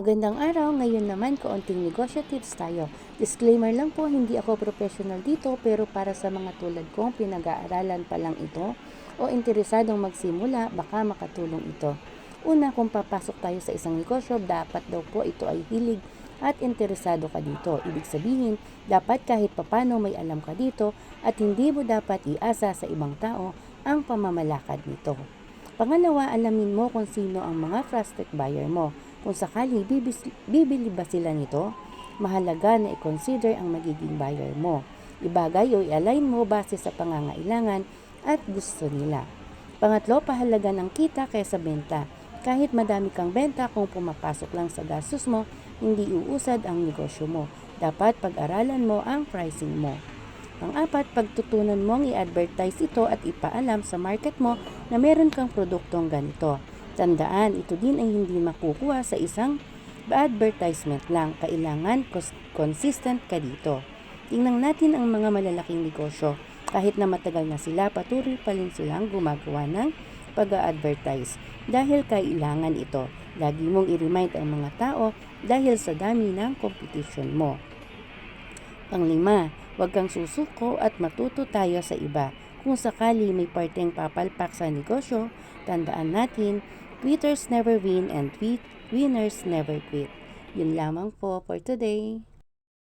Magandang araw, ngayon naman kaunting negosyo tips tayo. Disclaimer lang po, hindi ako professional dito pero para sa mga tulad kong pinag-aaralan pa lang ito o interesadong magsimula, baka makatulong ito. Una, kung papasok tayo sa isang negosyo, dapat daw po ito ay hilig at interesado ka dito. Ibig sabihin, dapat kahit papano may alam ka dito at hindi mo dapat iasa sa ibang tao ang pamamalakad nito. Pangalawa, alamin mo kung sino ang mga prospect buyer mo. Kung sakali bibis, bibili ba sila nito, mahalaga na i-consider ang magiging buyer mo. Ibagay o i-align mo base sa pangangailangan at gusto nila. Pangatlo, pahalaga ng kita kaysa benta. Kahit madami kang benta kung pumapasok lang sa gastos mo, hindi uusad ang negosyo mo. Dapat pag-aralan mo ang pricing mo. Pang-apat, pagtutunan mong i-advertise ito at ipaalam sa market mo na meron kang produktong ganito. Tandaan, ito din ay hindi makukuha sa isang advertisement lang. Kailangan cons- consistent ka dito. Tingnan natin ang mga malalaking negosyo. Kahit na matagal na sila, patuloy pa rin silang gumagawa ng pag-advertise dahil kailangan ito. Lagi mong i-remind ang mga tao dahil sa dami ng competition mo. Panglima, huwag kang susuko at matuto tayo sa iba. Kung sakali may parteng papalpak sa negosyo, tandaan natin, quitters never win and wi- winners never quit. Yun lamang po for today.